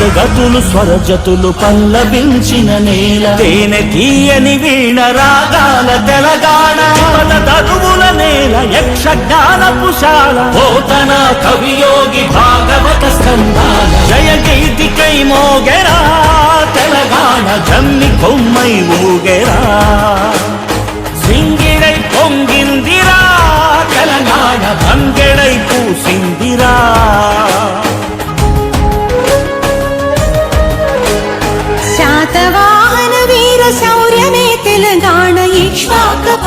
పదగతులు స్వరజతులు పల్లవించిన నేల. తేనె తీయని వీణ రాగాల తెలంగాణ. పద తనువుల నేల యక్ష జ్ఞానపుశాల పోతన కవియోగి భాగవత స్కందాల జయ గీతికై మోగెరా తెలంగాణ జమ్మి కొమ్మై ఊగెరా. సింగిడై పొంగిందిరా తెలంగాణ బంగెడై పూసిందిరా.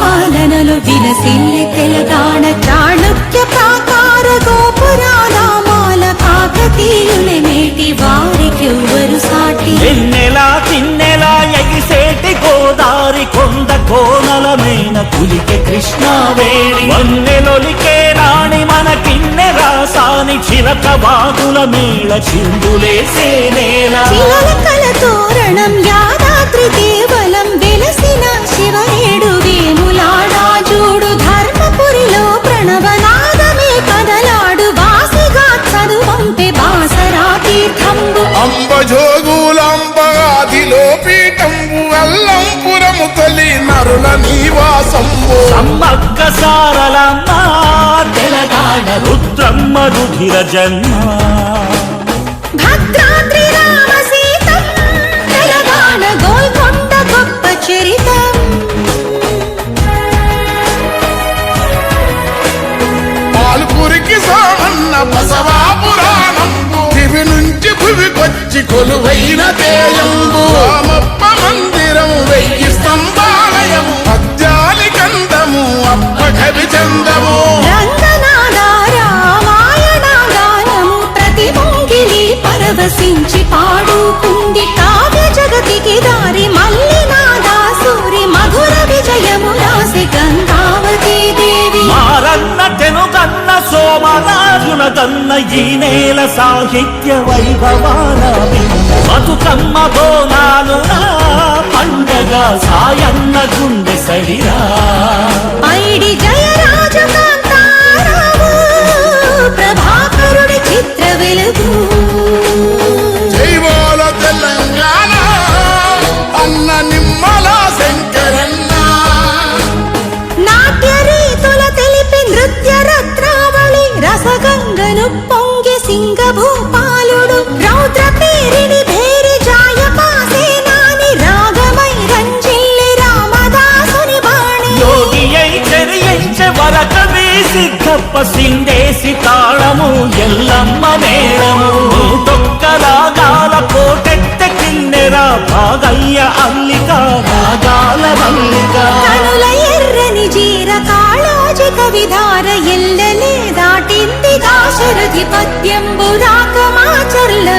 పాలనలో విలసిల్లి తెలంగాణ చాణుక్య ప్రాకార గోపురానామాల కాకతీయుల నేటి వారికెవ్వరు సాటి? ఎన్నెలా తిన్నెలా ఎగిసేటి గోదారి కొండ కోనలమైన పులికి కృష్ణావేణి. వన్నెలొలికే రాణి మన కిన్నె రాసాని చిలక బాగుల మేళ చిందులేసే నేల చిలకల తోరణం యాదాద్రి దేవలం నివాసంబు సమ్మక్క సారలమ్మ తెలంగాణ రుద్రమ్మ రుధిర జన్మ. భద్రాద్రి రామ సీతం తెలంగాణ గోల్కొండ గొప్ప చరితం. పాల్పురికి సామన్న బసవా పురాణంబు. దివి నుంచి భువికొచ్చి కొలువైన తేయంబు రామప్ప పరవశించి పాడుకుంది కావ్య జగతికి దారి మల్లినాదా సూరి మధుర విజయము రాసి గంగావతి దేవి. మారన్న తెనుగన్న సోమరాజుల కన్న ఈ నేల సాహిత్య వైభవాల బతుకమ్మ బోనాలు పండగ సాయన్న గుండె సడిరా పైడి జయరాజు సింగభూపాలుడు రౌద్ర పేరిడి భేరి జాయపాసే నాని రాగమై రంజిల్లి రామదాసుని బాణి. యోగి అయి చెరియించే వరకవి సిద్ధప్ప సిండేసి తాళము ఎల్లమ్మ మేళము తొక్క రాగాల కోటెట్ట కిన్నెరా భాగయ్య అల్లిక రాగాల మల్లిక. కనుల ఎర్రని జీర కాళోజిక విధార దాటింది దాశరథి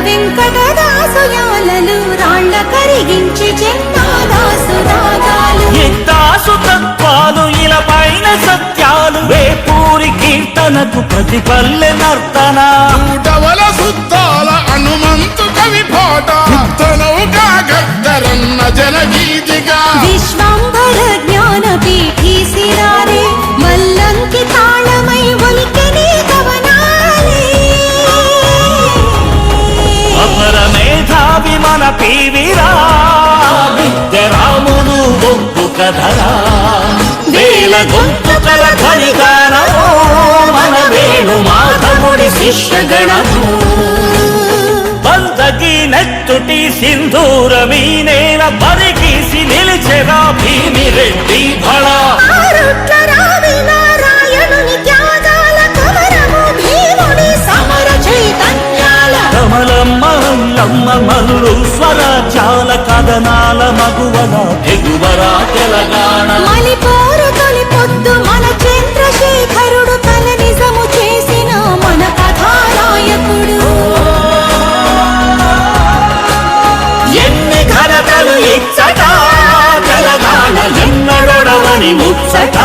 వెంకటదాసుయాలలు రాళ్ళ కరిగించి జన్మాదాసు రాగాలు ఇందాసు తత్వాలు ఇలా పైన సత్యాలు. వేపూరి కీర్తనకు ప్రతిపల్లె నర్తన. గొంతు కథరా వేల గొంతు కల మన వేణు మాధవుడి శిష్యగణము. బందకి నెత్తుటి సింధూరమీ నేల పరిగీసి నిలిచెరా భీమిరెడ్డి భళ చాల కథనాల మగువన ఎగువరా తెలంగాణ. మలిపోరు తొలి పొద్దు మన చంద్రశేఖరుడు తల నిజము చేసిన మన కథానాయకుడు. ఎన్ని ఘనతలు ఇచ్చట తెలంగాణ ఎన్నడొడవని ముచ్చట.